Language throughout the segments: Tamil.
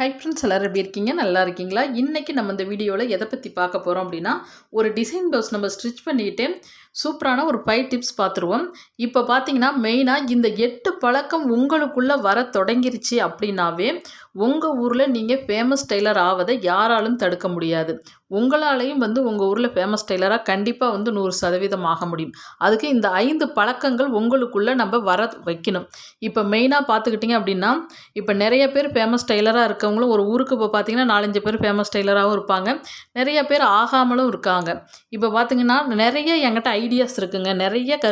ஹை ஃப்ரெண்ட்ஸ் எல்லோரும் எப்படி இருக்கீங்க? நல்லா இருக்கீங்களா? இன்றைக்கி நம்ம இந்த வீடியோவில் எதை பற்றி பார்க்க போகிறோம் அப்படின்னா ஒரு டிசைன் ப்ளவுஸ் நம்ம ஸ்டிச் பண்ணிக்கிட்டு சூப்பரான ஒரு ஃபைவ் டிப்ஸ் பார்த்துருவோம். இப்போ பார்த்தீங்கன்னா மெயினாக இந்த எட்டு பழக்கம் உங்களுக்குள்ளே வர தொடங்கிருச்சு அப்படின்னாவே உங்கள் ஊரில் நீங்கள் ஃபேமஸ் டெய்லர் ஆவதை யாராலும் தடுக்க முடியாது. உங்களாலையும் வந்து உங்கள் ஊரில் ஃபேமஸ் டெய்லராக கண்டிப்பாக வந்து நூறு சதவீதம் ஆக முடியும். அதுக்கு இந்த ஐந்து பழக்கங்கள் உங்களுக்குள்ளே நம்ம வர வைக்கணும். இப்போ மெயினாக பார்த்துக்கிட்டிங்க அப்படின்னா இப்போ நிறைய பேர் ஃபேமஸ் டெய்லராக இருக்கவங்களும் ஒரு ஊருக்கு இப்போ பார்த்தீங்கன்னா நாலஞ்சு பேர் ஃபேமஸ் டெய்லராகவும் இருப்பாங்க. நிறைய பேர் ஆகாமலும் இருக்காங்க. இப்போ பார்த்தீங்கன்னா நிறைய என்கிட்ட ஐடியாஸ் இருக்குங்க. நிறைய க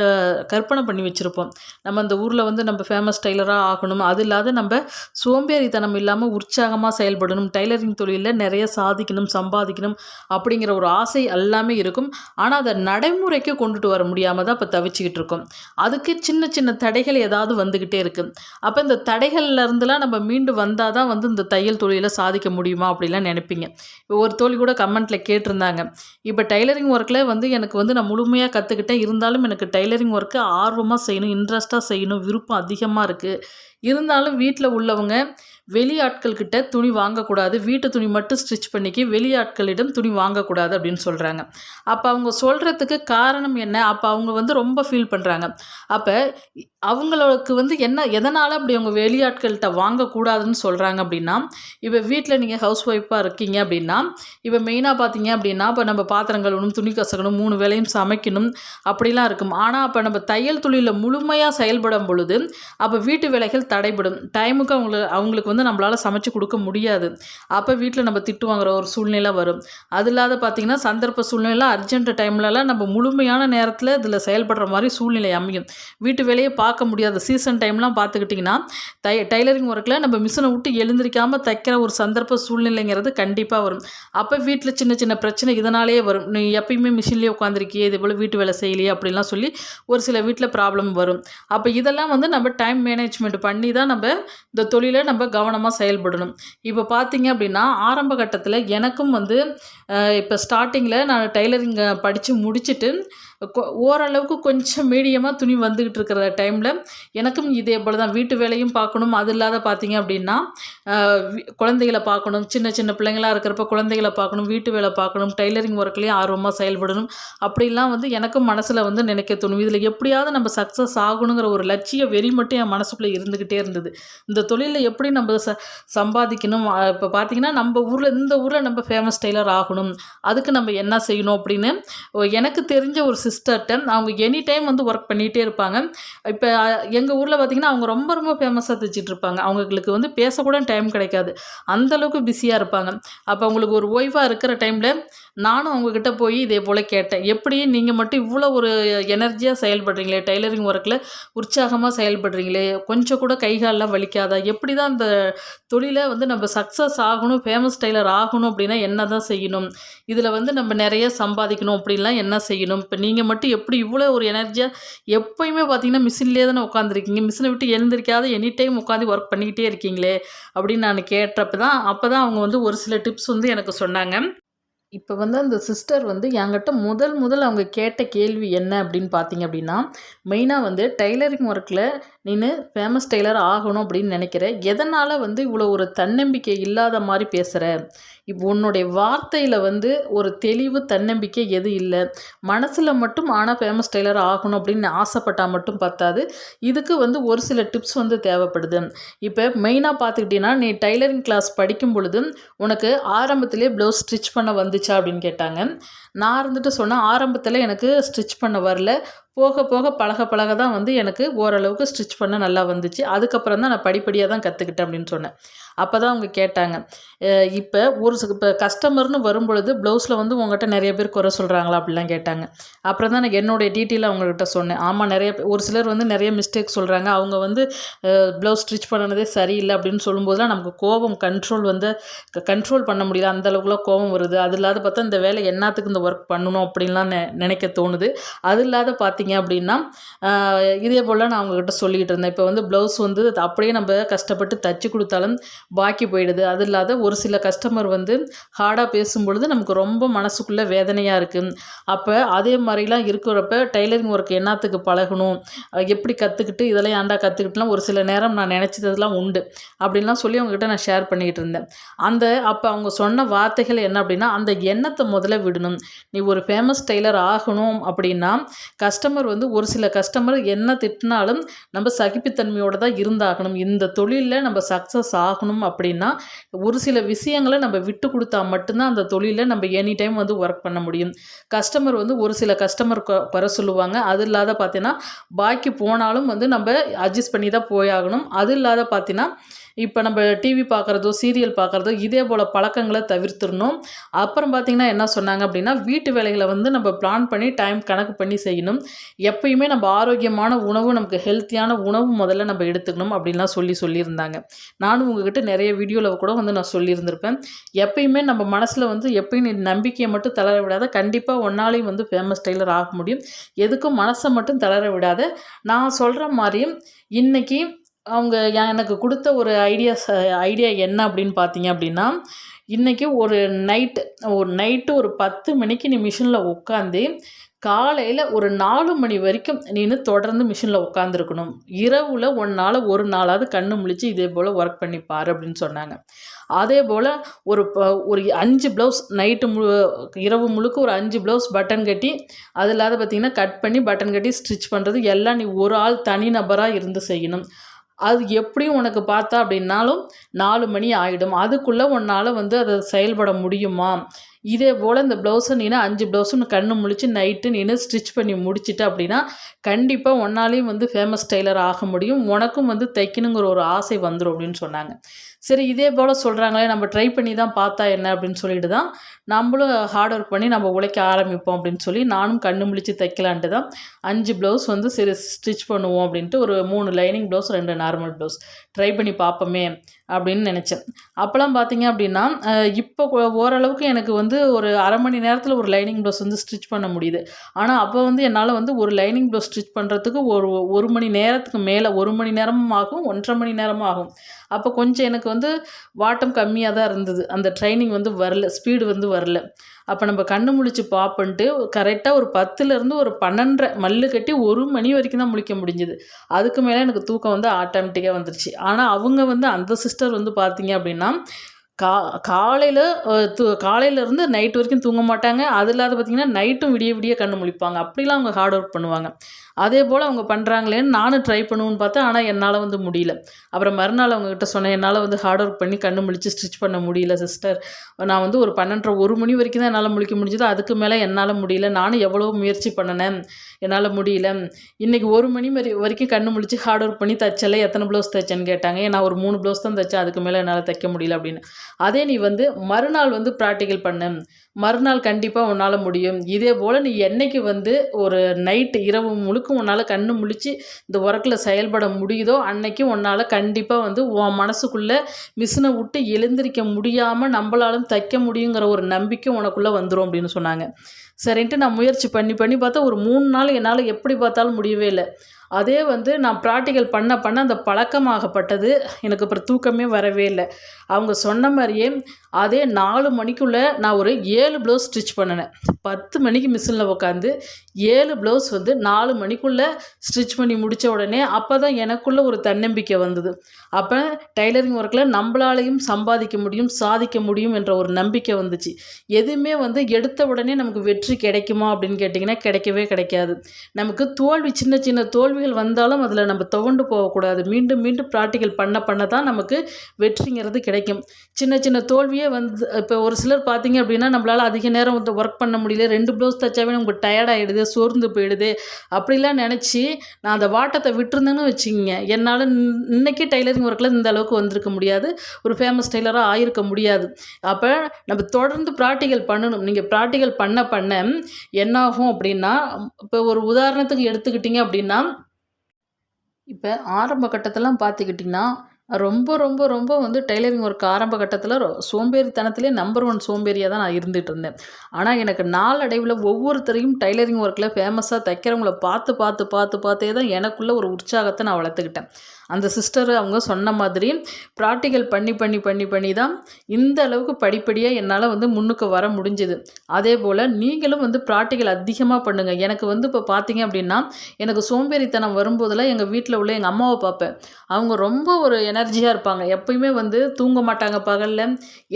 கற்பனை பண்ணி வச்சுருப்போம். நம்ம இந்த ஊரில் வந்து நம்ம ஃபேமஸ் டெய்லராக ஆகணும். அது இல்லாத நம்ம சோம்பேறித்தனம் இல்லை இல்லாமல் உற்சாகமாக செயல்படணும். டைலரிங் தொழிலில் நிறைய சாதிக்கணும் சம்பாதிக்கணும் அப்படிங்கிற ஒரு ஆசை எல்லாமே இருக்கும். ஆனால் அதை நடைமுறைக்கு கொண்டுட்டு வர முடியாமல் தான் இப்போ தவிச்சிக்கிட்டு இருக்கோம். அதுக்கு சின்ன சின்ன தடைகள் ஏதாவது வந்துக்கிட்டே இருக்குது அப்போ இந்த தடைகள்லேருந்துலாம் நம்ம மீண்டு வந்தால் தான் வந்து இந்த தையல் தொழிலை சாதிக்க முடியுமா அப்படிலாம் நினைப்பீங்க. இப்போ ஒரு தோழி கூட கமெண்ட்டில் கேட்டிருந்தாங்க. இப்போ டைலரிங் ஒர்க்கில் வந்து எனக்கு வந்து நான் முழுமையாக கற்றுக்கிட்டேன் இருந்தாலும் எனக்கு டைலரிங் ஒர்க்கு ஆர்வமாக செய்யணும் இன்ட்ரெஸ்ட்டாக செய்யணும் விருப்பம் அதிகமாக இருக்குது இருந்தாலும் வீட்டில் உள்ளவங்க வெளியாட்கள் கிட்ட துணி வாங்கக்கூடாது வீட்டு துணி மட்டும் ஸ்டிச் பண்ணிக்கி வெளி ஆட்களிடம் துணி வாங்கக்கூடாது அப்படின்னு சொல்கிறாங்க அப்போ அவங்க சொல்கிறதுக்கு காரணம் என்ன? அப்போ அவங்க வந்து ரொம்ப ஃபீல் பண்ணுறாங்க அப்போ அவங்களுக்கு வந்து என்ன எதனால் அப்படி அவங்க வெளியாட்கள்கிட்ட வாங்கக்கூடாதுன்னு சொல்கிறாங்க அப்படின்னா இப்போ வீட்டில் நீங்கள் ஹவுஸ் ஒய்ஃபாக இருக்கீங்க அப்படின்னா இப்போ மெயினாக பார்த்தீங்க அப்படின்னா இப்போ நம்ம பாத்திரம் கழுவணும் துணி கசக்கணும் மூணு வேலையும் சமைக்கணும் அப்படிலாம் இருக்கும். ஆனால் அப்போ நம்ம தையல் தொழிலில் முழுமையாக செயல்படும் பொழுது அப்போ வீட்டு வேலைகள் தடைபடும். டைமுக்கு அவங்களுக்கு அவங்களுக்கு வந்து நம்மளால் சமைச்சு கொடுக்க முடியாது. அப்போ வீட்டில் நம்ம திட்டு வாங்குற ஒரு சூழ்நிலை வரும். அது இல்லாத பார்த்திங்கன்னா சந்தர்ப்ப சூழ்நிலை அர்ஜென்ட் டைம்லலாம் நம்ம முழுமையான நேரத்தில் இதில் செயல்படுற மாதிரி சூழ்நிலை அமையும். வீட்டு வேலையை பார்க்க பார்க்க முடியாத சீசன் டைம்லாம் பார்த்துக்கிட்டிங்கன்னா தை டைலரிங் ஒர்க்கில் நம்ம மிஷினை விட்டு எழுந்திரிக்காமல் தைக்கிற ஒரு சந்தர்ப்ப சூழ்நிலைங்கிறது கண்டிப்பாக வரும். அப்போ வீட்டில் சின்ன சின்ன பிரச்சனை இதனாலேயே வரும். நீ எப்பயுமே மிஷின்லேயே உட்காந்துருக்கியே இதே போல் வீட்டு வேலை செய்யலையே அப்படிலாம் சொல்லி ஒரு சில வீட்டில் ப்ராப்ளம் வரும். அப்போ இதெல்லாம் வந்து நம்ம டைம் மேனேஜ்மெண்ட் பண்ணி தான் நம்ம இந்த தொழிலை நம்ம கவனமாக செயல்படணும். இப்போ பார்த்தீங்க அப்படின்னா ஆரம்ப கட்டத்தில் எனக்கும் வந்து இப்போ ஸ்டார்டிங்கில் நான் டைலரிங் படித்து முடிச்சுட்டு ஓரளவுக்கு கொஞ்சம் மீடியமாக துணி வந்துக்கிட்டு இருக்கிற டைமில் எனக்கும் இதே போல் தான் வீட்டு வேலையும் பார்க்கணும். அது இல்லாத பார்த்தீங்க அப்படின்னா குழந்தைகளை பார்க்கணும். சின்ன சின்ன பிள்ளைங்களாக இருக்கிறப்ப குழந்தைகளை பார்க்கணும். வீட்டு வேலை பார்க்கணும். டைலரிங் ஒர்க்லேயும் ஆர்வமாக செயல்படணும். அப்படிலாம் வந்து எனக்கும் மனசில் வந்து நினைக்க தோணும். இதில் எப்படியாவது நம்ம சக்ஸஸ் ஆகணுங்கிற ஒரு லட்சிய வெறி மட்டும் என் மனசுக்குள்ளே இருந்துக்கிட்டே இருந்தது. இந்த தொழிலில் எப்படி நம்ம ச சம்பாதிக்கணும்? இப்போ பார்த்தீங்கன்னா நம்ம ஊரில் இந்த ஊரில் நம்ம ஃபேமஸ் டெய்லர் ஆகணும். அதுக்கு நம்ம என்ன செய்யணும் அப்படின்னு எனக்கு தெரிஞ்ச ஒரு சிஸ்டர்கிட்ட அவங்க எனி டைம் வந்து ஒர்க் பண்ணிகிட்டே இருப்பாங்க. இப்போ எங்கள் ஊரில் பார்த்திங்கன்னா அவங்க ரொம்ப ரொம்ப ஃபேமஸாக தைச்சிட்டு இருப்பாங்க. அவங்களுக்கு வந்து பேசக்கூட டைம் கிடைக்காது. அந்தளவுக்கு பிஸியாக இருப்பாங்க. அப்போ அவங்களுக்கு ஒரு ஓய்வாக இருக்கிற டைமில் நானும் அவங்கக்கிட்ட போய் இதே போல் கேட்டேன். எப்படி நீங்கள் மட்டும் இவ்வளோ ஒரு எனர்ஜியாக செயல்படுறீங்களே டைலரிங் ஒர்க்கில் உற்சாகமாக செயல்படுறீங்களே? கொஞ்சம் கூட கைகாலெலாம் வலிக்காதா? எப்படி தான் அந்த தொழிலை வந்து நம்ம சக்ஸஸ் ஆகணும் ஃபேமஸ் டைலர் ஆகணும் அப்படின்னா என்ன தான் செய்யணும்? இதில் வந்து நம்ம நிறைய சம்பாதிக்கணும் அப்படின்லாம் என்ன செய்யணும்? இப்போ நீங்கள் மட்டும் எப்படி இவ்வளோ ஒரு எனர்ஜியாக எப்போயுமே பார்த்தீங்கன்னா மிஷின்லேயே தானே உட்காந்துருக்கீங்க மிஷினை விட்டு எழுந்திருக்காத எனி டைம் உட்காந்து ஒர்க் பண்ணிக்கிட்டே இருக்கீங்களே? அப்படின்னு நான் கேட்டப்போ தான் அப்போ தான் அவங்க வந்து ஒரு சில டிப்ஸ் வந்து எனக்கு சொன்னாங்க. இப்போ வந்து அந்த சிஸ்டர் வந்து என்கிட்ட முதல் முதல் அவங்க கேட்ட கேள்வி என்ன அப்படின்னு பார்த்தீங்க அப்படின்னா மெயினாக வந்து டைலரிங் ஒர்க்கில் நீனு ஃபேமஸ் டெய்லர் ஆகணும் அப்படின்னு நினைக்கிற. எதனால் வந்து இவ்வளோ ஒரு தன்னம்பிக்கை இல்லாத மாதிரி பேசுகிற இப்போ உன்னுடைய வார்த்தையில் வந்து ஒரு தெளிவு தன்னம்பிக்கை எது இல்லை. மனசில் மட்டும் ஆனால் ஃபேமஸ் டெய்லர் ஆகணும் அப்படின்னு ஆசைப்பட்டால் மட்டும் பத்தாது. இதுக்கு வந்து ஒரு சில டிப்ஸ் வந்து தேவைப்படுது. இப்போ மெயினாக பார்த்துக்கிட்டிங்கன்னா நீ டைலரிங் கிளாஸ் படிக்கும் பொழுது உனக்கு ஆரம்பத்திலே ப்ளவுஸ் ஸ்டிச் பண்ண வந்துச்சா அப்படின்னு கேட்டாங்க. நான் இருந்துட்டு சொன்னேன் ஆரம்பத்தில் எனக்கு ஸ்டிச் பண்ண வரல. போக போக பழக பழக தான் வந்து எனக்கு ஓரளவுக்கு ஸ்டிச் பண்ண நல்லா வந்துச்சு. அதுக்கப்புறம் தான் நான் படிப்படியாக தான் கற்றுக்கிட்டேன் அப்படின்னு சொன்னேன். அப்போ தான் அவங்க கேட்டாங்க. இப்போ ஒரு இப்போ கஸ்டமர்னு வரும்பொழுது ப்ளவுஸில் வந்து உங்கள்கிட்ட நிறைய பேர் குறை சொல்கிறாங்களா அப்படிலாம் கேட்டாங்க. அப்புறம் தான் எனக்கு என்னுடைய டீட்டெயில் அவங்கக்கிட்ட சொன்னேன். ஆமாம் நிறைய ஒரு சிலர் வந்து நிறைய மிஸ்டேக் சொல்கிறாங்க அவங்க வந்து ப்ளவுஸ் ஸ்டிச் பண்ணனதே சரியில்லை அப்படின்னு சொல்லும்போதுலாம் நமக்கு கோபம் கண்ட்ரோல் வந்து கண்ட்ரோல் பண்ண முடியல. அந்தளவுக்குலாம் கோபம் வருது. அது இல்லாத பார்த்தா இந்த வேலை என்னத்துக்கு இந்த ஒர்க் பண்ணணும் அப்படின்லாம் நினைக்க தோணுது. அது இல்லாத பார்த்திங்க பார்த்தீங்க அப்படின்னா இதே போல் நான் அவங்கக்கிட்ட சொல்லிக்கிட்டு இருந்தேன். இப்போ வந்து ப்ளவுஸ் வந்து அப்படியே நம்ம கஷ்டப்பட்டு தச்சு கொடுத்தாலும் பாக்கி போயிடுது. அது இல்லாத ஒரு சில கஸ்டமர் வந்து ஹார்டாக பேசும்பொழுது நமக்கு ரொம்ப மனசுக்குள்ளே வேதனையாக இருக்குது அப்போ அதே மாதிரிலாம் இருக்கிறப்ப டெய்லரிங் ஒர்க் என்னத்துக்கு பழகணும்? எப்படி கற்றுக்கிட்டு இதெல்லாம் ஏன்டா கற்றுக்கிட்டுலாம் ஒரு சில நேரம் நான் நினச்சதெல்லாம் உண்டு. அப்படின்லாம் சொல்லி அவங்ககிட்ட நான் ஷேர் பண்ணிக்கிட்டு இருந்தேன். அந்த அப்போ அவங்க சொன்ன வார்த்தைகள் என்ன அப்படின்னா அந்த எண்ணத்தை முதல்ல விடணும். நீ ஒரு ஃபேமஸ் டெய்லர் ஆகணும் அப்படின்னா கஸ்டமர் வந்து ஒரு சில கஸ்டமர் என்ன திட்டினாலும் நம்ம சகிப்புத்தன்மையோடு தான் இருந்தாகணும். இந்த தொழிலில் நம்ம சக்ஸஸ் ஆகணும் அப்படின்னா ஒரு சில விஷயங்களை நம்ம விட்டு கொடுத்தா மட்டும்தான் அந்த தொழிலில் நம்ம எனி டைம் வந்து ஒர்க் பண்ண முடியும். கஸ்டமர் வந்து ஒரு சில கஸ்டமர் வர சொல்லுவாங்க. அது இல்லாத பார்த்தீங்கன்னா பாக்கி போனாலும் வந்து நம்ம அட்ஜஸ்ட் பண்ணி தான் போயாகணும். அது இல்லாத பார்த்தீங்கன்னா இப்போ நம்ம டிவி பார்க்குறதோ சீரியல் பார்க்குறதோ இதே போல் பழக்கங்களை தவிர்த்துடணும். அப்புறம் பார்த்திங்கன்னா என்ன சொன்னாங்க அப்படின்னா வீட்டு வேலைகளை வந்து நம்ம பிளான் பண்ணி டைம் கணக்கு பண்ணி செய்யணும். எப்பயுமே நம்ம ஆரோக்கியமான உணவு நமக்கு ஹெல்த்தியான உணவு முதல்ல நம்ம எடுத்துக்கணும் அப்படின்லாம் சொல்லி சொல்லியிருந்தாங்க. நானும் உங்ககிட்ட நிறைய வீடியோவில் கூட வந்து நான் சொல்லியிருந்திருப்பேன். எப்பயுமே நம்ம மனசில் வந்து எப்பயும் நீ நம்பிக்கையை மட்டும் தளர விடாத. கண்டிப்பாக ஒன்னாலையும் வந்து ஃபேமஸ் டெய்லர் ஆக முடியும். எதுக்கும் மனசை மட்டும் தளர விடாத. நான் சொல்கிற மாதிரியும் இன்றைக்கி அவங்க எனக்கு கொடுத்த ஒரு ஐடியாஸ் ஐடியா என்ன அப்படின்னு பார்த்தீங்க அப்படின்னா இன்றைக்கி ஒரு நைட்டு ஒரு நைட்டு ஒரு பத்து மணிக்கு நீ மிஷினில் உட்காந்து காலையில் ஒரு நாலு மணி வரைக்கும் நீனு தொடர்ந்து மிஷினில் உட்காந்துருக்கணும் இரவில் ஒன்றால் ஒரு நாளாவது கண்ணு முழிச்சு இதே போல் ஒர்க் பண்ணி பாரு அப்படின்னு சொன்னாங்க. அதே போல் ஒரு ப- ஒரு அஞ்சு ப்ளவுஸ் நைட்டு மு இரவு முழுக்க ஒரு அஞ்சு ப்ளவுஸ் பட்டன் கட்டி அது இல்லாத பார்த்திங்கன்னா கட் பண்ணி பட்டன் கட்டி ஸ்டிச் பண்ணுறது எல்லாம் நீ ஒரு ஆள் தனி நபராக இருந்து செய்யணும். அது எப்படியும் உனக்கு பார்த்தா அப்படின்னாலும் நாலு மணி ஆகிடும் அதுக்குள்ளே உன்னால் வந்து அதை செயல்பட முடியுமா? இதே போல் இந்த ப்ளவுஸை நீனா அஞ்சு ப்ளவுஸும் கண்ணு முழிச்சு நைட்டு நீனு ஸ்டிச் பண்ணி முடிச்சுட்டு அப்படின்னா கண்டிப்பாக ஒன்னாலையும் வந்து ஃபேமஸ் டெய்லர் ஆக முடியும். உனக்கும் வந்து தைக்கணுங்கிற ஒரு ஆசை வந்துடும் அப்படின்னு சொன்னாங்க. சரி இதே போல் சொல்கிறாங்களே நம்ம ட்ரை பண்ணி தான் பார்த்தா என்ன அப்படின்னு சொல்லிட்டு தான் நம்மளும் ஹார்ட் ஒர்க் பண்ணி நம்ம உழைக்க ஆரம்பிப்போம் அப்படின்னு சொல்லி நானும் கண்ணு முழிச்சு தைக்கலான்ட்டு தான் அஞ்சு ப்ளவுஸ் வந்து சரி ஸ்டிச் பண்ணுவோம் அப்படின்ட்டு ஒரு மூணு லைனிங் ப்ளவுஸ் ரெண்டு நார்மல் ப்ளவுஸ் ட்ரை பண்ணி பார்ப்போமே. அப்படின்னு நினச்சேன். அப்போலாம் பார்த்தீங்க அப்படின்னா இப்போ ஓரளவுக்கு எனக்கு வந்து ஒரு அரை மணி நேரத்தில் ஒரு லைனிங் ப்ளவுஸ் வந்து ஸ்டிச் பண்ண முடியுது. ஆனால் அப்போ வந்து என்னால் வந்து ஒரு லைனிங் ப்ளவுஸ் ஸ்டிச் பண்ணுறதுக்கு ஒரு ஒரு மணி நேரத்துக்கு மேலே ஒரு மணி நேரமும் ஆகும் ஒன்றரை மணி நேரமும் ஆகும். அப்போ கொஞ்சம் எனக்கு வந்து வாட்டம் கம்மியாக தான் இருந்தது. அந்த ட்ரைனிங் வந்து வரல ஸ்பீடு வந்து வரல. அப்போ நம்ம கண்ணு முழிச்சு பார்ப்பன்ட்டு கரெக்டாக ஒரு பத்துலேருந்து ஒரு பன்னெண்டரை மல்லு கட்டி ஒரு மணி வரைக்கும் தான் முழிக்க முடிஞ்சுது. அதுக்கு மேலே எனக்கு தூக்கம் வந்து ஆட்டோமேட்டிக்காக வந்துருச்சு. ஆனால் அவங்க வந்து அந்த சிஸ்டர் வந்து பார்த்தீங்க அப்படின்னா கா காலையில் தூ காலையிலேருந்து நைட் வரைக்கும் தூங்க மாட்டாங்க. அது இல்லாத பார்த்தீங்கன்னா நைட்டும் விடிய விடிய கண்ணு முழிப்பாங்க. அப்படிலாம் அவங்க ஹார்ட் ஒர்க் பண்ணுவாங்க. அதே போல் அவங்க பண்ணுறாங்களேன்னு நானும் ட்ரை பண்ணுவேன்னு பார்த்தேன். ஆனால் என்னால் வந்து முடியல. அப்புறம் மறுநாள் அவங்கக்கிட்ட சொன்னேன் என்னால் வந்து ஹார்ட் ஒர்க் பண்ணி கண்ணு முழிச்சு ஸ்டிச் பண்ண முடியல சிஸ்டர் நான் வந்து ஒரு பன்னெண்டரை ஒரு மணி வரைக்கும் தான் என்னால் முழிக்க முடிஞ்சது. அதுக்கு மேலே என்னால் முடியல. நானும் எவ்வளோ முயற்சி பண்ணினேன். என்னால் முடியல. இன்றைக்கி ஒரு மணி வரை வரைக்கும் கண்ணு முழிச்சு ஹார்ட் ஒர்க் பண்ணி தைச்சல எத்தனை ப்ளவுஸ் தைச்சேன்னு கேட்டாங்க. நான் ஒரு மூணு ப்ளவுஸ் தான் தைச்சேன். அதுக்கு மேலே என்னால் தைக்க முடியல அப்படின்னு. அதே நீ வந்து மறுநாள் வந்து ப்ராக்டிக்கல் பண்ணு. மறுநாள் கண்டிப்பாக உன்னால் முடியும். இதே போல் நீ என்றைக்கு வந்து ஒரு நைட்டு இரவு முழுக்க உன்னால் கண்ணு முழிச்சு இந்த ஒர்க்கில் செயல்பட முடியுதோ அன்னைக்கு உன்னால் கண்டிப்பாக வந்து உன் மனசுக்குள்ளே மிஷினை விட்டு எழுந்திரிக்க முடியாமல் நம்மளாலும் தைக்க முடியுங்கிற ஒரு நம்பிக்கை உனக்குள்ளே வந்துடும் அப்படின்னு சொன்னாங்க. சரின்ட்டு நான் முயற்சி பண்ணி பண்ணி பார்த்தா ஒரு மூணு நாள் என்னால் எப்படி பார்த்தாலும் முடியவே இல்லை. அதே வந்து நான் ப்ராக்டிக்கல் பண்ண பண்ண அந்த பழக்கமாகப்பட்டது. எனக்கு அப்புறம் தூக்கமே வரவே இல்லை. அவங்க சொன்ன மாதிரியே அதே நாலு மணிக்குள்ளே நான் ஒரு ஏழு ப்ளவுஸ் ஸ்டிச் பண்ணினேன். பத்து மணிக்கு மிஷினில் உட்காந்து ஏழு ப்ளவுஸ் வந்து நாலு மணிக்குள்ளே ஸ்டிச் பண்ணி முடித்த உடனே அப்போ தான் எனக்குள்ளே ஒரு தன்னம்பிக்கை வந்தது. அப்போ டைலரிங் ஒர்க்கில் நம்மளாலையும் சம்பாதிக்க முடியும் சாதிக்க முடியும் என்ற ஒரு நம்பிக்கை வந்துச்சு. எதுவுமே வந்து எடுத்த உடனே நமக்கு வெற்றி கிடைக்குமா அப்படின்னு கேட்டிங்கன்னா கிடைக்கவே கிடைக்காது. நமக்கு தோல்வி சின்ன சின்ன தோல்விகள் வந்தாலும் அதில் நம்ம துவண்டு போகக்கூடாது. மீண்டும் மீண்டும் ப்ராக்டிக்கல் பண்ண பண்ண தான் நமக்கு வெற்றிங்கிறது கிடைக்கும். சின்ன சின்ன தோல்வியை வந்து இப்போ ஒரு சிலர் பார்த்தீங்க அப்படின்னா நம்மளால் அதிக நேரம் வந்து ஒர்க் பண்ண முடியல ரெண்டு ப்ளவுஸ் தைச்சாவே நமக்கு டயர்ட் ஆகிடுது சோர்ந்து போயிடுது. அப்படிலாம் நினச்சி நான் அந்த வாட்டத்தை விட்டுருந்தேன்னு வச்சுக்கிங்க என்னால் இன்னைக்கு டைலரிங் ஒர்க்கில் இந்த அளவுக்கு வந்திருக்க முடியாது. ஒரு ஃபேமஸ் டெய்லராக ஆயிருக்க முடியாது. அப்போ நம்ம தொடர்ந்து ப்ராக்டிக்கல் பண்ணணும். நீங்கள் ப்ராக்டிக்கல் பண்ண பண்ண என்னாகும் அப்படின்னா இப்போ ஒரு உதாரணத்துக்கு எடுத்துக்கிட்டிங்க அப்படின்னா இப்போ ஆரம்ப கட்டத்தெல்லாம் பார்த்துக்கிட்டிங்கன்னா ரொம்ப ரொம்ப ரொம்ப வந்து டெய்லரிங் ஒர்க் ஆரம்ப கட்டத்தில் சோம்பேறித்தனத்திலே நம்பர் ஒன் சோம்பேறியாக தான் நான் இருந்துகிட்டு இருந்தேன். ஆனால் எனக்கு நாளடைவில் ஒவ்வொருத்தரையும் டெய்லரிங் ஒர்க்கில் ஃபேமஸாக தைக்கிறவங்கள பார்த்து பார்த்து பார்த்து பார்த்தே தான் எனக்குள்ளே ஒரு உற்சாகத்தை நான் வளர்த்துக்கிட்டேன். அந்த சிஸ்டர் அவங்க சொன்ன மாதிரி ப்ராக்டிக்கல் பண்ணி பண்ணி பண்ணி பண்ணி தான் இந்த அளவுக்கு படிப்படியாக என்னால் வந்து முன்னுக்கு வர முடிஞ்சுது. அதே போல் நீங்களும் வந்து ப்ராக்டிக்கல் அதிகமாக பண்ணுங்கள் எனக்கு வந்து இப்போ பார்த்தீங்க அப்படின்னா எனக்கு சோம்பேறித்தனம் வரும்போதெல்லாம் எங்கள் வீட்டில் உள்ள எங்கள் அம்மாவை பார்ப்பேன். அவங்க ரொம்ப ஒரு எனர்ஜியாக இருப்பாங்க. எப்பயுமே வந்து தூங்க மாட்டாங்க பகலில்.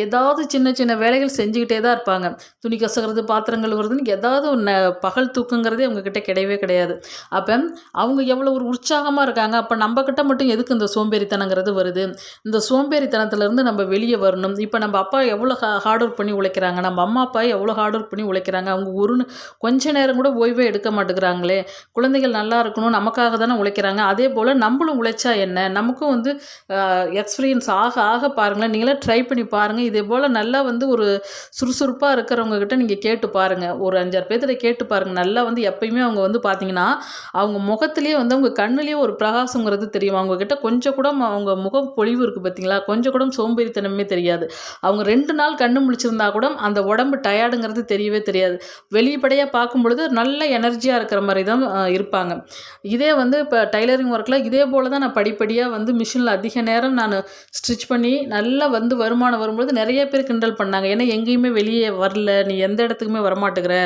ஏதாவது சின்ன சின்ன வேலைகள் செஞ்சுக்கிட்டே தான் இருப்பாங்க. துணி கசகிறது பாத்திரங்கள் வருதுன்னு ஏதாவது ஒன்று பகல் தூக்குங்கிறதே அவங்கக்கிட்ட கிடையவே கிடையாது. அப்போ அவங்க எவ்வளோ ஒரு உற்சாகமாக இருக்காங்க. அப்போ நம்மக்கிட்ட மட்டும் மட்டும் எதுக்கு இந்த சோம்பேறித்தனங்கிறது வருது? இந்த சோம்பேறித்தனத்துலேருந்து நம்ம வெளியே வரணும். இப்போ நம்ம அப்பா எவ்வளோ ஹார்ட் ஒர்க் பண்ணி உழைக்கிறாங்க? நம்ம அம்மா அப்பா எவ்வளோ ஹார்ட் ஒர்க் பண்ணி உழைக்கிறாங்க? அவங்க ஒரு கொஞ்ச நேரம் கூட ஓய்வே எடுக்க மாட்டேங்கிறாங்களே. குழந்தைகள் நல்லா இருக்கணும் நமக்காக தானே உழைக்கிறாங்க. அதே போல் நம்மளும் உழைச்சா என்ன? நமக்கும் வந்து எக்ஸ்பீரியன்ஸ் ஆக ஆக பாருங்களேன். நீங்களே ட்ரை பண்ணி பாருங்கள் இதே போல் நல்லா வந்து ஒரு சுறுசுறுப்பாக இருக்கிறவங்கக்கிட்ட நீங்கள் கேட்டு பாருங்கள் ஒரு அஞ்சாறு பேர்த்துல கேட்டு பாருங்கள் நல்லா வந்து எப்பயுமே அவங்க வந்து பார்த்தீங்கன்னா அவங்க முகத்துலேயே வந்து அவங்க கண்ணுலேயே ஒரு பிரகாசங்கிறது தெரியும். அவங்க அவங்கக்கிட்ட கொஞ்சம் கூட அவங்க முகம் பொழிவு இருக்குது பார்த்தீங்களா கொஞ்சம் கூட சோம்பேறித்தனமே தெரியாது. அவங்க ரெண்டு நாள் கண்ணு முழிச்சிருந்தா கூட அந்த உடம்பு டயர்டுங்கிறது தெரியவே தெரியாது. வெளிப்படையாக பார்க்கும் பொழுது நல்ல எனர்ஜியாக இருக்கிற மாதிரி தான் இருப்பாங்க. இதே வந்து இப்போ டைலரிங் ஒர்க்கில் இதே போல் தான் நான் படிப்படியாக வந்து மிஷினில் அதிக நேரம் நான் ஸ்டிச் பண்ணி நல்லா வந்து வருமானம் வரும்பொழுது நிறைய பேர் கிண்டல் பண்ணாங்க. ஏன்னா எங்கேயுமே வெளியே வரல. நீ எந்த இடத்துக்குமே வரமாட்டேங்கிற.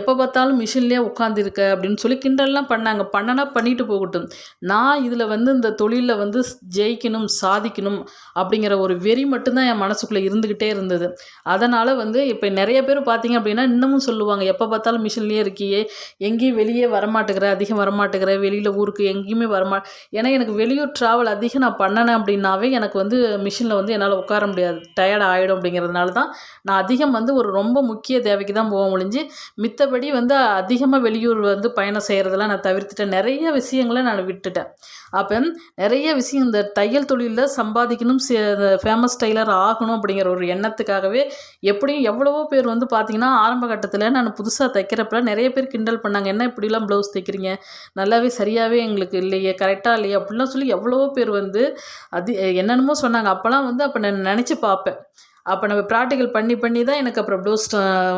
எப்போ பார்த்தாலும் மிஷின்லேயே உட்காந்துருக்க அப்படின்னு சொல்லி கிண்டல்லாம் பண்ணாங்க. பண்ணனா பண்ணிட்டு போகட்டும். நான் இதில் வந்து இந்த தொழிலில் வந்து ஜெயிக்கணும் சாதிக்கணும் அப்படிங்கிற ஒரு வெறி மட்டும்தான் என் மனசுக்குள்ளே இருந்துக்கிட்டே இருந்தது. அதனால் வந்து இப்போ நிறைய பேர் பார்த்தீங்க அப்படின்னா இன்னமும் சொல்லுவாங்க எப்போ பார்த்தாலும் மிஷின்லேயே இருக்கியே எங்கேயும் வெளியே வரமாட்டேங்கிற அதிகம் வரமாட்டேங்கிற வெளியில் ஊருக்கு எங்கேயுமே வரமா ஏன்னா எனக்கு வெளியூர் ட்ராவல் அதிகம் நான் பண்ணினேன் அப்படின்னாவே எனக்கு வந்து மிஷினில் வந்து என்னால் உட்கார முடியாது. டயர்ட் ஆகிடும் அப்படிங்கிறதுனால தான் நான் அதிகம் வந்து ஒரு ரொம்ப முக்கிய தேவைக்கு தான் போக முடிஞ்சு மித்தபடி வந்து அதிகமாக வெளியூர் வந்து பயணம் செய்கிறதெல்லாம் நான் தவிர்த்துட்டேன். நிறைய விஷயங்களை நான் விட்டுட்டேன். அப்போ நிறைய விஷயம் இந்த தையல் தொழிலில் சம்பாதிக்கணும் ஃபேமஸ் டைலர் ஆகணும் அப்படிங்கிற ஒரு எண்ணத்துக்காகவே எப்படியும் எவ்வளவோ பேர் வந்து பார்த்தீங்கன்னா ஆரம்ப கட்டத்தில் நான் புதுசாக தைக்கிறப்ப நிறைய பேர் கிண்டல் பண்ணாங்க என்ன இப்படிலாம் ப்ளவுஸ் தைக்கிறீங்க? நல்லாவே சரியாகவே எங்களுக்கு இல்லையே கரெக்டாக இல்லையே? அப்படிலாம் சொல்லி எவ்வளவோ பேர் வந்து அது என்னென்னமோ சொன்னாங்க. அப்போல்லாம் வந்து அப்போ நான் நினச்சி பார்ப்பேன். அப்போ நம்ம ப்ராக்டிக்கல் பண்ணி பண்ணி தான் எனக்கு அப்புறம் ப்ளவுஸ்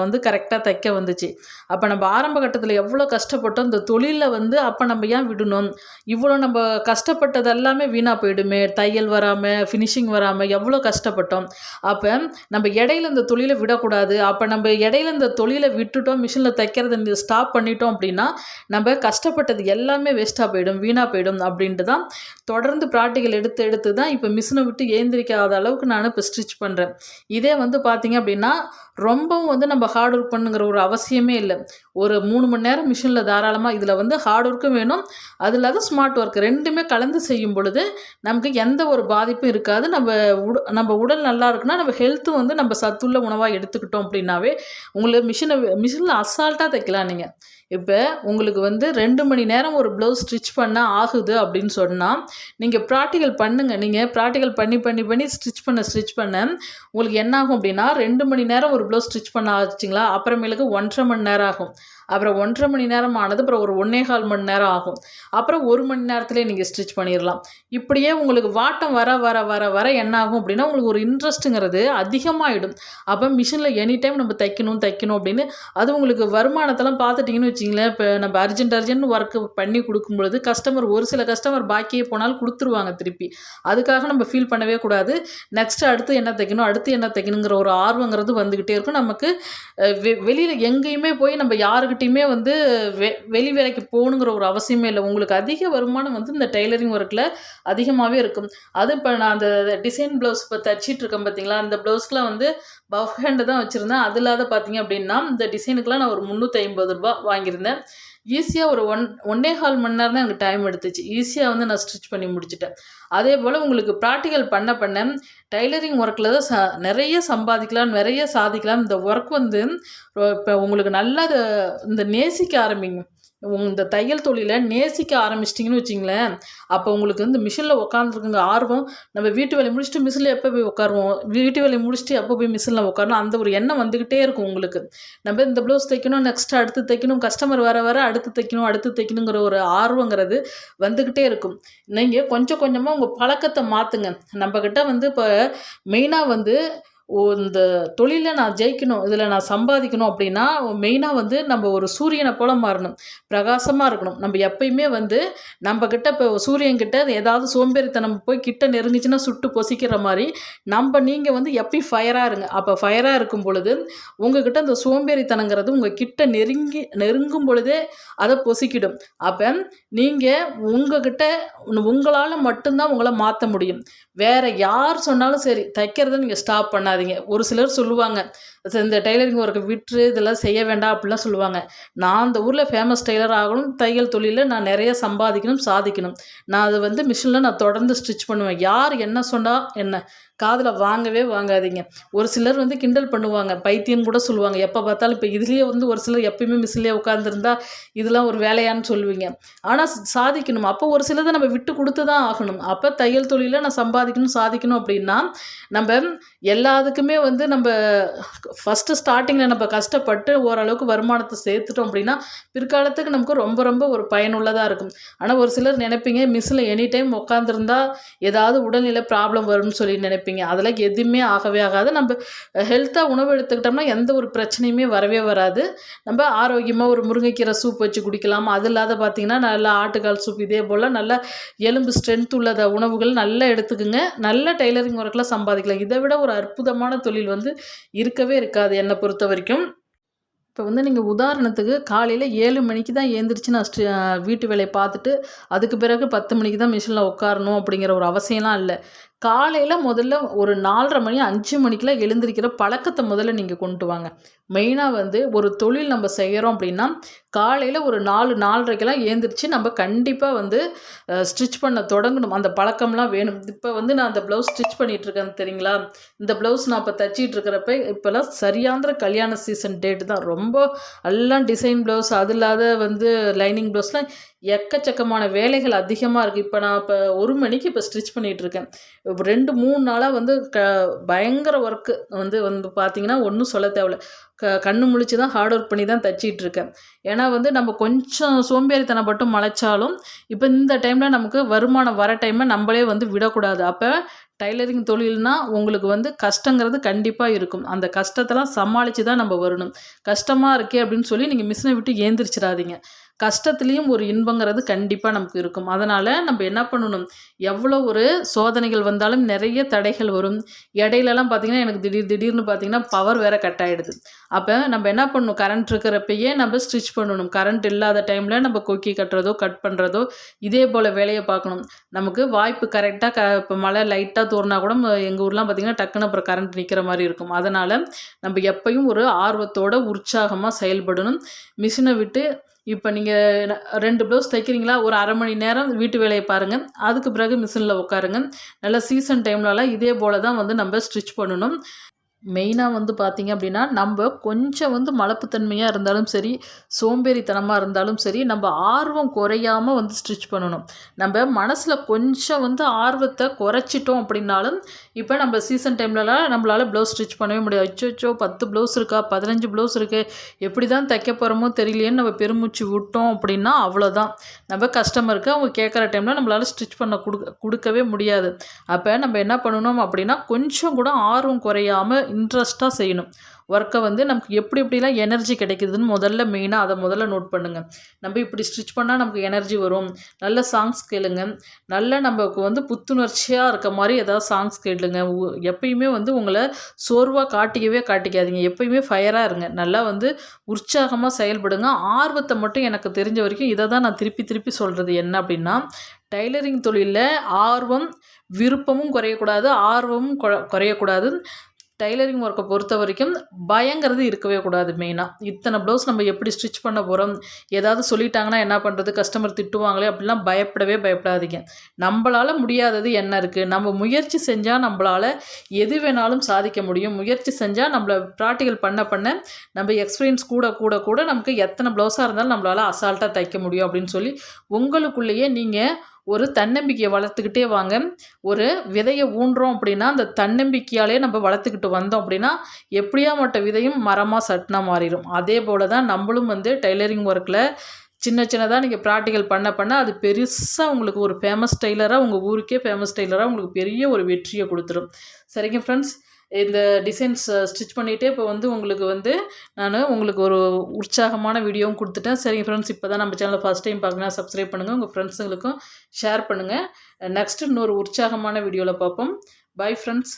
வந்து கரெக்டாக தைக்க வந்துச்சு. அப்போ நம்ம ஆரம்ப கட்டத்தில் எவ்வளோ கஷ்டப்பட்டோம் இந்த தொழிலில் வந்து அப்போ நம்ம ஏன் விடணும்? இவ்வளோ நம்ம கஷ்டப்பட்டது எல்லாமே வீணாக போயிடுமே. தையல் வராமல் ஃபினிஷிங் வராமல் எவ்வளோ கஷ்டப்பட்டோம். அப்போ நம்ம இடையில இந்த தொழிலை விடக்கூடாது. அப்போ நம்ம இடையில இந்த தொழிலை விட்டுட்டோம் மிஷினில் தைக்கிறத ஸ்டாப் பண்ணிட்டோம் அப்படின்னா நம்ம கஷ்டப்பட்டது எல்லாமே வேஸ்ட்டாக போயிடும் வீணாக போயிடும் அப்படின்ட்டு தான் தொடர்ந்து ப்ராக்டிக்கல் எடுத்து எடுத்து தான் இப்போ மிஷினை விட்டு ஏந்திரிக்காத அளவுக்கு நான் இப்போ ஸ்டிச் பண்ணுறேன் இதே வந்து பார்த்தீங்க அப்படின்னா ரொம்பவும் வந்து நம்ம ஹார்ட் ஒர்க் பண்ணுங்கிற ஒரு அவசியமே இல்லை. ஒரு மூணு மணி நேரம் மிஷினில் தாராளமாக இதில் வந்து ஹார்ட் ஒர்க்கும் வேணும். அது இல்லாத ஸ்மார்ட் ஒர்க் ரெண்டுமே கலந்து செய்யும் பொழுது நமக்கு எந்த ஒரு பாதிப்பும் இருக்காது. நம்ம உட நம்ம உடல் நல்லா இருக்குன்னா நம்ம ஹெல்த்தும் வந்து நம்ம சத்துள்ள உணவாக எடுத்துக்கிட்டோம் அப்படின்னாவே உங்களுக்கு மிஷினை மிஷினில் அசால்ட்டாக தைக்கலாம் நீங்கள் இப்போ உங்களுக்கு வந்து ரெண்டு மணி நேரம் ஒரு ப்ளவுஸ் ஸ்டிச் பண்ண ஆகுது அப்படின்னு சொன்னால் நீங்கள் ப்ராக்டிக்கல் பண்ணுங்கள் நீங்கள் ப்ராக்டிக்கல் பண்ணி பண்ணி பண்ணி ஸ்டிச் பண்ண ஸ்டிச் பண்ண உங்களுக்கு என்ன ஆகும் அப்படின்னா ரெண்டு மணி நேரம் ஒரு ப்ளவுஸ் ஸ்டிச் பண்ண ஆச்சுங்களா அப்புறமேலுக்கு ஒன்றரை மணி நேரம் ஆகும். அப்புறம் ஒன்றரை மணி நேரம் ஆனது அப்புறம் ஒரு ஒன்றே கால் மணி நேரம் ஆகும். அப்புறம் ஒரு மணி நேரத்துலேயே நீங்கள் ஸ்டிச் பண்ணிடலாம் இப்படியே உங்களுக்கு வாட்டம் வர வர வர வர என்ன ஆகும் அப்படின்னா உங்களுக்கு ஒரு இன்ட்ரெஸ்ட்டுங்கிறது அதிகமாகிடும் அப்போ மிஷினில் எனி டைம் நம்ம தைக்கணும் தைக்கணும் அப்படின்னு அது உங்களுக்கு வருமானத்தெல்லாம் பார்த்துட்டிங்கன்னு வச்சிங்களேன் இப்போ நம்ம அர்ஜென்ட் அர்ஜென்ட் ஒர்க்கு பண்ணி கொடுக்கும் பொழுது கஸ்டமர் ஒரு சில கஸ்டமர் பாக்கியே போனாலும் கொடுத்துருவாங்க திருப்பி. அதுக்காக நம்ம ஃபீல் பண்ணவே கூடாது. நெக்ஸ்ட் அடுத்து என்ன தைக்கணும் அடுத்து என்ன தைக்கணுங்கிற ஒரு ஆர்வங்கிறது வந்துக்கிட்டே இருக்கும். நமக்கு வெளியில் எங்கேயுமே போய் நம்ம யாருக்கிட்டையுமே வந்து வெ வெளி வேலைக்கு போகணுங்கிற ஒரு அவசியமே இல்லை. உங்களுக்கு அதிக வருமானம் வந்து இந்த டெய்லரிங் ஒர்க்கில் அதிகமாகவே இருக்கும். அது இப்போ நான் அந்த டிசைன் ப்ளவுஸ் இப்போ தச்சிட்டு இருக்கேன் பார்த்தீங்களா அந்த ப்ளவுஸ்க்குலாம் வந்து பஃப் ஹேண்டு தான் வச்சுருந்தேன். அது இல்லாத பார்த்தீங்க அப்படின்னா இந்த டிசைனுக்குலாம் நான் ஒரு முந்நூற்றி ஐம்பது ரூபா வாங்கியிருந்தேன். ஈஸியாக ஒரு ஒன் ஒன்னே கால் மணி நேரம் தான் எனக்கு டைம் எடுத்துச்சு. ஈஸியாக வந்து நான் ஸ்டிச் பண்ணி முடிச்சிட்டேன். அதே போல் உங்களுக்கு ப்ராக்டிக்கல் பண்ண பண்ண டைலரிங் ஒர்க்கில் தான் ச நிறைய சம்பாதிக்கலாம் நிறைய சாதிக்கலாம். இந்த ஒர்க் வந்து இப்போ உங்களுக்கு நல்லா இந்த நேசிக்க ஆரம்பிங்க. இந்த தையல் தொழிலை நேசிக்க ஆரம்பிச்சிட்டிங்கன்னு வச்சிங்களேன் அப்போ உங்களுக்கு வந்து மிஷினில் உட்காந்துருக்குங்க ஆர்வம் நம்ம வீட்டு வேலையை முடிச்சுட்டு மிஷினில் எப்போ போய் உட்காருவோம் வீட்டு வேலையை முடிச்சுட்டு எப்போ போய் மிஷினில் உட்காரணும் அந்த ஒரு எண்ணம் வந்துக்கிட்டே இருக்கும் உங்களுக்கு. நம்ம இந்த ப்ளவுஸ் தைக்கணும் நெக்ஸ்ட் அடுத்து தைக்கணும் கஸ்டமர் வர வர அடுத்து தைக்கணும் அடுத்து தைக்கணுங்கிற ஒரு ஆர்வங்கிறது வந்துக்கிட்டே இருக்கும். நீங்கள் கொஞ்சம் கொஞ்சமாக உங்கள் பழக்கத்தை மாற்றுங்க நம்மக்கிட்ட வந்து இப்போ மெயினாக வந்து இந்த தொழிலில் நான் ஜெயிக்கணும் இதில் நான் சம்பாதிக்கணும் அப்படின்னா மெயினாக வந்து நம்ம ஒரு சூரியனை போல மாறணும். பிரகாசமாக இருக்கணும். நம்ம எப்பயுமே வந்து நம்ம கிட்ட இப்போ சூரியன்கிட்ட ஏதாவது சோம்பேறித்தனம் போய் கிட்ட நெருங்குச்சுன்னா சுட்டு பொசிக்கிற மாதிரி நம்ம நீங்கள் வந்து எப்பயும் ஃபயராக இருங்க. அப்போ ஃபயராக இருக்கும் பொழுது உங்ககிட்ட அந்த சோம்பேறித்தனங்கிறது உங்கள் கிட்ட நெருங்கி நெருங்கும் பொழுதே அதை பொசிக்கிடும். அப்போ நீங்கள் உங்ககிட்ட உங்களால் மட்டும்தான் உங்களை மாற்ற முடியும். வேற யார் சொன்னாலும் சரி தைக்கிறத நீங்கள் ஸ்டாப் பண்ணாதீங்க. ஒரு சிலர் சொல்லுவாங்க இந்த டைலரிங் ஒர்க்கை விட்டுரு இதெல்லாம் செய்ய வேண்டாம் அப்படிலாம் சொல்லுவாங்க. நான் அந்த ஊரில் ஃபேமஸ் டெய்லர் ஆகணும் தையல் தொழிலில் நான் நிறைய சம்பாதிக்கணும் சாதிக்கணும். நான் அதை வந்து மிஷினில் நான் தொடர்ந்து ஸ்டிச் பண்ணுவேன். யார் என்ன சொன்னால் என்ன? காதில் வாங்கவே வாங்காதீங்க. ஒரு சிலர் வந்து கிண்டல் பண்ணுவாங்க பைத்தியம் கூட சொல்லுவாங்க. எப்போ பார்த்தாலும் இப்போ இதுலேயே வந்து ஒரு சிலர் எப்பயுமே மிஷின்லேயே உட்காந்துருந்தா இதெல்லாம் ஒரு வேலையான்னு சொல்லுவீங்க. ஆனால் சாதிக்கணும். அப்போ ஒரு சிலதை நம்ம விட்டு கொடுத்து தான் ஆகணும். அப்போ தையல் தொழிலில் நான் சம்பாதிக்கணும் சாதிக்கணும் அப்படின்னா நம்ம எல்லாத்துக்குமே வந்து நம்ம ஃபஸ்ட்டு ஸ்டார்டிங்கில் நம்ம கஷ்டப்பட்டு ஓரளவுக்கு வருமானத்தை சேர்த்துட்டோம் அப்படின்னா பிற்காலத்துக்கு நமக்கு ரொம்ப ரொம்ப ஒரு பயனுள்ளதாக இருக்கும். ஆனால் ஒரு சிலர் நினைப்பீங்க மிஸ்ஸில் எனி டைம் உட்காந்துருந்தா ஏதாவது உடல்நிலை ப்ராப்ளம் வரும்னு சொல்லி நினைப்பீங்க. அதெல்லாம் எதுவுமே ஆகவே ஆகாது. நம்ம ஹெல்த்தாக உணவு எடுத்துக்கிட்டோம்னா எந்த ஒரு பிரச்சனையுமே வரவே வராது. நம்ம ஆரோக்கியமாக ஒரு முருங்கைக்கீரை சூப் வச்சு குடிக்கலாம். அது இல்லாத பார்த்தீங்கன்னா நல்ல ஆட்டுக்கால் சூப் இதே போல் நல்ல எலும்பு ஸ்ட்ரென்த் உள்ளத உணவுகள் நல்லா எடுத்துக்குங்க. நல்ல டெய்லரிங் ஒர்க்கில் சம்பாதிக்கலாம். இதை விட ஒரு அற்புதமான தொழில் வந்து இருக்கவே இருக்காது என்னை பொறுத்த வரைக்கும். இப்போ வந்து நீங்கள் உதாரணத்துக்கு காலையில் ஏழு மணிக்கு தான் ஏந்திரிச்சு நான் வீட்டு வேலையை பார்த்துட்டு அதுக்கு பிறகு பத்து மணிக்கு தான் மிஷினில் உட்காரணும் அப்படிங்கிற ஒரு அவசியம்லாம் இல்லை. காலையில் முதல்ல ஒரு நாலரை மணி அஞ்சு மணிக்கெலாம் எழுந்திருக்கிற பழக்கத்தை முதல்ல நீங்கள் கொண்டு வாங்க. மெயினாக வந்து ஒரு தொழில் நம்ம செய்கிறோம் அப்படின்னா காலையில் ஒரு நாலு நாலரைக்கெல்லாம் ஏந்திரிச்சு நம்ம கண்டிப்பாக வந்து ஸ்டிச் பண்ண தொடங்கணும். அந்த பழக்கம்லாம் வேணும். இப்போ வந்து நான் அந்த ப்ளவுஸ் ஸ்டிச் பண்ணிகிட்ருக்கேன் தெரியுங்களா? இந்த ப்ளவுஸ் நான் இப்போ தச்சிட்டு இருக்கிறப்ப இப்போல்லாம் சரியாந்திர கல்யாண சீசன் டேட்டு தான். ரொம்ப எல்லாம் டிசைன் ப்ளவுஸ் அது இல்லாத வந்து லைனிங் ப்ளவுஸ்லாம் எக்கச்சக்கமான வேலைகள் அதிகமாக இருக்குது இப்போ நான் இப்போ ஒரு மணிக்கு இப்போ ஸ்டிச் பண்ணிகிட்ருக்கேன் ரெண்டு மூணு நாளாக வந்து க பயங்கர ஒர்க்கு வந்து வந்து பார்த்தீங்கன்னா ஒன்றும் சொல்ல தேவையில்ல. க கண்ணு முழிச்சு தான் ஹார்ட் ஒர்க் பண்ணி தான் தச்சிட்ருக்கேன் ஏன்னா வந்து நம்ம கொஞ்சம் சோம்பேறித்தனம் மட்டும் மலைச்சாலும் இப்போ இந்த டைமில் நமக்கு வருமானம் வர டைமில் நம்மளே வந்து விடக்கூடாது. அப்போ டைலரிங் தொழில்னால் உங்களுக்கு வந்து கஷ்டங்கிறது கண்டிப்பாக இருக்கும். அந்த கஷ்டத்தெல்லாம் சமாளித்து தான் நம்ம வரணும். கஷ்டமாக இருக்கே அப்படின்னு சொல்லி நீங்கள் மிஷினை விட்டு ஏந்திரிச்சிடாதீங்க. கஷ்டத்துலேயும் ஒரு இன்பங்கிறது கண்டிப்பாக நமக்கு இருக்கும். அதனால் நம்ம என்ன பண்ணணும்? எவ்வளோ ஒரு சோதனைகள் வந்தாலும் நிறைய தடைகள் வரும். இடையிலலாம் பார்த்திங்கன்னா எனக்கு திடீர் திடீர்னு பார்த்திங்கன்னா பவர் வேறு கட் ஆகிடுது அப்போ நம்ம என்ன பண்ணணும்? கரண்ட் இருக்கிறப்பயே நம்ம ஸ்டிச் பண்ணணும். கரண்ட் இல்லாத டைமில் நம்ம கொக்கி கட்டுறதோ கட் பண்ணுறதோ இதே போல் வேலையை பார்க்கணும். நமக்கு வாய்ப்பு கரெக்டாக க இப்போ மழை லைட்டாக தோறினா கூட எங்கள் ஊர்லாம் பார்த்திங்கன்னா டக்குன்னு அப்புறம் கரண்ட் நிற்கிற மாதிரி இருக்கும். அதனால் நம்ம எப்பயும் ஒரு ஆர்வத்தோட உற்சாகமாக செயல்படணும். மிஷினை விட்டு இப்போ நீங்கள் ரெண்டு ப்ளவுஸ் தைக்கிறீங்களா? ஒரு அரை மணி நேரம் வீட்டு வேலையை பாருங்கள் அதுக்கு பிறகு மிஷினில் உட்காருங்க. நல்ல சீசன் டைம்லலாம் இதே போல் தான் வந்து நம்ம ஸ்டிச் பண்ணணும். மெயினாக வந்து பார்த்திங்க அப்படின்னா நம்ம கொஞ்சம் வந்து மலப்புத்தன்மையாக இருந்தாலும் சரி சோம்பேறித்தனமாக இருந்தாலும் சரி நம்ம ஆர்வம் குறையாமல் வந்து ஸ்டிச் பண்ணணும். நம்ம மனசில் கொஞ்சம் வந்து ஆர்வத்தை குறைச்சிட்டோம் அப்படின்னாலும் இப்போ நம்ம சீசன் டைம்லலாம் நம்மளால் ப்ளவுஸ் ஸ்டிச் பண்ணவே முடியாது. அச்சோ பத்து ப்ளவுஸ் இருக்கா பதினஞ்சு ப்ளவுஸ் இருக்குது எப்படி தான் தைக்க போகிறோமோ தெரியலையேன்னு நம்ம பெருமூச்சு விட்டோம் அப்படின்னா அவ்வளோதான் நம்ம கஸ்டமருக்கு அவங்க கேட்குற டைமில் நம்மளால் ஸ்டிச் பண்ண கொடுக்க கொடுக்கவே முடியாது. அப்போ நம்ம என்ன பண்ணணும் அப்படின்னா கொஞ்சம் கூட ஆர்வம் குறையாமல் இன்ட்ரெஸ்ட்டாக செய்யணும். ஒர்க்கை வந்து நமக்கு எப்படி எப்படிலாம் எனர்ஜி கிடைக்குதுன்னு முதல்ல மெயினாக அதை முதல்ல நோட் பண்ணுங்கள் நம்ம இப்படி ஸ்டிச் பண்ணால் நமக்கு எனர்ஜி வரும். நல்ல சாங்ஸ் கேளுங்க. நல்ல நமக்கு வந்து புத்துணர்ச்சியாக இருக்க மாதிரி ஏதாவது சாங்ஸ் கேளுங்க. உ- எப்பயுமே வந்து உங்களை சோர்வாக காட்டிக்கவே காட்டிக்காதீங்க. எப்பயுமே ஃபயராக இருங்க. நல்லா வந்து உற்சாகமாக செயல்படுங்க. ஆர்வத்தை மட்டும் எனக்கு தெரிஞ்ச வரைக்கும் இதை தான் நான் திருப்பி திருப்பி சொல்கிறது என்ன அப்படின்னா டைலரிங் தொழிலில் ஆர்வம் விருப்பமும் குறையக்கூடாது. ஆர்வமும் குறையக்கூடாது டைலரிங் ஒர்க்கை பொறுத்த வரைக்கும் பயங்கிறது இருக்கவே கூடாது மெயினாக இத்தனை ப்ளவுஸ் நம்ம எப்படி ஸ்டிச் பண்ண போகிறோம் ஏதாவது சொல்லிட்டாங்கன்னா என்ன பண்ணுறது கஸ்டமர் திட்டுவாங்களே அப்படிலாம் பயப்படவே பயப்படாதீங்க. நம்மளால் முடியாதது என்ன இருக்குது நம்ம முயற்சி செஞ்சால் நம்மளால் எது வேணாலும் சாதிக்க முடியும். முயற்சி செஞ்சால் நம்மளை ப்ராக்டிக்கல் பண்ண பண்ண நம்ம எக்ஸ்பீரியன்ஸ் கூட கூட கூட நமக்கு எத்தனை ப்ளவுஸாக இருந்தாலும் நம்மளால் அசால்ட்டாக தைக்க முடியும் அப்படின்னு சொல்லி உங்களுக்குள்ளேயே நீங்கள் ஒரு தன்னம்பிக்கையை வளர்த்துக்கிட்டே வாங்க. ஒரு விதையை ஊன்றோம் அப்படின்னா அந்த தன்னம்பிக்கையாலே நம்ம வளர்த்துக்கிட்டு வந்தோம் அப்படின்னா எப்படியாமட்ட விதையும் மரமாக சட்டினா மாறிடும் அதே போல் தான் நம்மளும் வந்து டைலரிங் ஒர்க்கில் சின்ன சின்னதாக நீங்கள் ப்ராக்டிக்கல் பண்ண பண்ண அது பெருசாக உங்களுக்கு ஒரு ஃபேமஸ் டெய்லராக உங்கள் ஊருக்கே ஃபேமஸ் டெய்லராக உங்களுக்கு பெரிய ஒரு வெற்றியை கொடுத்துரும். சரிங்க ஃப்ரெண்ட்ஸ் இந்த டிசைன்ஸ் ஸ்டிச் பண்ணிகிட்டே இப்போ வந்து உங்களுக்கு வந்து நான் உங்களுக்கு ஒரு உற்சாகமான வீடியோவும் கொடுத்துட்டேன். சரிங்க ஃப்ரெண்ட்ஸ் இப்போ தான் நம்ம சேனலை ஃபஸ்ட் டைம் பார்க்கணும் சப்ஸ்கிரைப் பண்ணுங்கள் உங்கள் ஃப்ரெண்ட்ஸுங்களுக்கும் ஷேர் பண்ணுங்கள் நெக்ஸ்ட்டு இன்னொரு உற்சாகமான வீடியோவில் பார்ப்போம். Bye friends